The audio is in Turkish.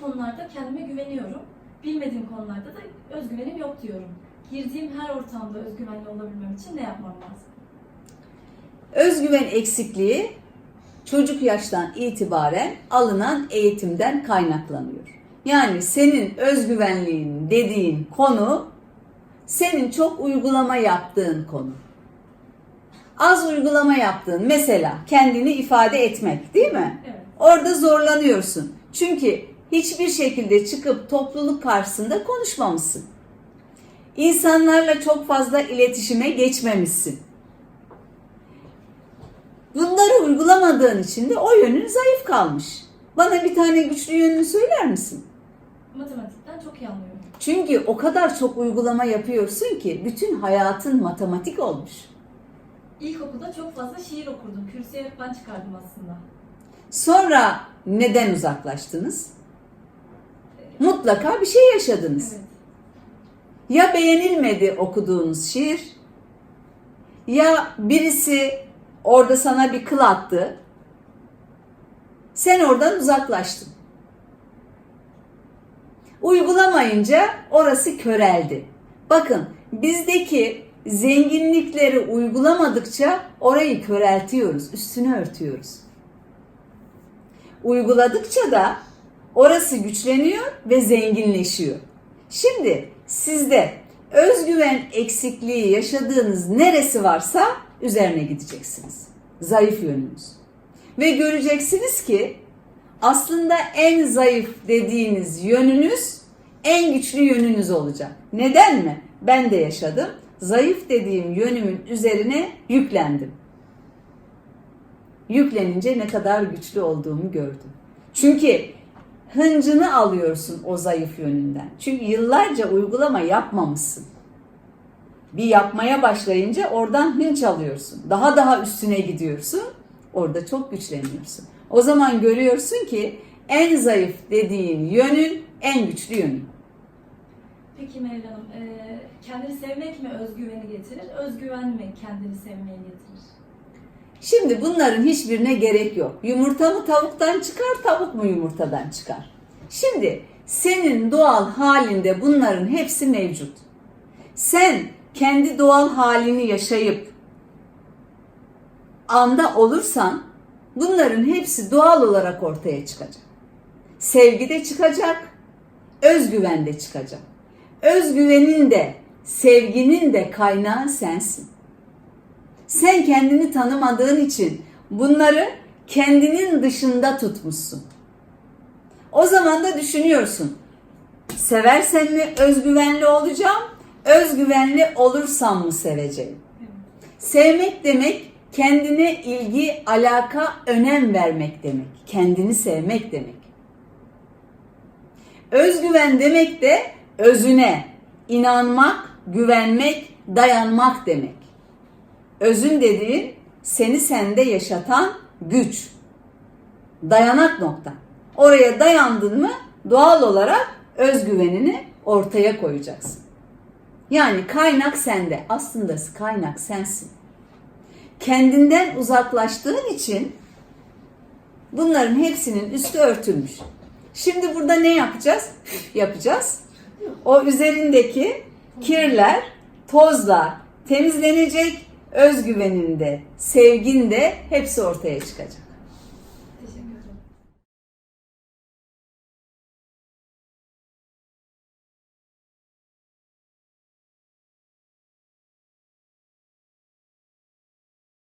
konularda kendime güveniyorum. Bilmediğim konularda da özgüvenim yok diyorum. Girdiğim her ortamda özgüvenli olabilmem için ne yapmam lazım? Özgüven eksikliği çocuk yaştan itibaren alınan eğitimden kaynaklanıyor. Yani senin özgüvenliğin dediğin konu senin çok uygulama yaptığın konu. Az uygulama yaptığın mesela kendini ifade etmek değil mi? Evet. Orada zorlanıyorsun. Çünkü hiçbir şekilde çıkıp topluluk karşısında konuşmamışsın. İnsanlarla çok fazla iletişime geçmemişsin. Bunları uygulamadığın için de o yönün zayıf kalmış. Bana bir tane güçlü yönünü söyler misin? Matematikten çok iyi anlıyorum. Çünkü o kadar çok uygulama yapıyorsun ki bütün hayatın matematik olmuş. İlkokulda çok fazla şiir okurdum. Kürsüye ben çıkardım aslında. Sonra neden uzaklaştınız? Mutlaka bir şey yaşadınız. Evet. Ya beğenilmedi okuduğunuz şiir ya birisi orada sana bir kıl attı. Sen oradan uzaklaştın. Uygulamayınca orası köreldi. Bakın bizdeki zenginlikleri uygulamadıkça orayı köreltiyoruz, üstünü örtüyoruz. Uyguladıkça da orası güçleniyor ve zenginleşiyor. Şimdi sizde özgüven eksikliği yaşadığınız neresi varsa üzerine gideceksiniz. Zayıf yönünüz. Ve göreceksiniz ki aslında en zayıf dediğiniz yönünüz en güçlü yönünüz olacak. Neden mi? Ben de yaşadım. Zayıf dediğim yönümün üzerine yüklendim. Yüklenince ne kadar güçlü olduğumu gördüm. Çünkü hıncını alıyorsun o zayıf yönünden. Çünkü yıllarca uygulama yapmamışsın. Bir yapmaya başlayınca oradan hınç alıyorsun. Daha daha üstüne gidiyorsun. Orada çok güçleniyorsun. O zaman görüyorsun ki en zayıf dediğin yönün en güçlü yönün. Peki Meral Hanım, kendini sevmek mi özgüveni getirir, özgüven mi kendini sevmeyi getirir? Şimdi bunların hiçbirine gerek yok. Yumurta mı tavuktan çıkar, tavuk mu yumurtadan çıkar? Şimdi senin doğal halinde bunların hepsi mevcut. Sen kendi doğal halini yaşayıp anda olursan bunların hepsi doğal olarak ortaya çıkacak. Sevgi de çıkacak, özgüven de çıkacak. Özgüvenin de, sevginin de kaynağı sensin. Sen kendini tanımadığın için bunları kendinin dışında tutmuşsun. O zaman da düşünüyorsun. Seversen mi özgüvenli olacağım? Özgüvenli olursam mı seveceğim? Sevmek demek kendine ilgi, alaka, önem vermek demek. Kendini sevmek demek. Özgüven demek de özüne inanmak, güvenmek, dayanmak demek. Özün dediğin seni sende yaşatan güç. Dayanak nokta. Oraya dayandın mı doğal olarak özgüvenini ortaya koyacaksın. Yani kaynak sende. Aslında kaynak sensin. Kendinden uzaklaştığın için bunların hepsinin üstü örtülmüş. Şimdi burada ne yapacağız? Yapacağız. O üzerindeki kirler, tozlar temizlenecek, özgüveninde, sevginde hepsi ortaya çıkacak.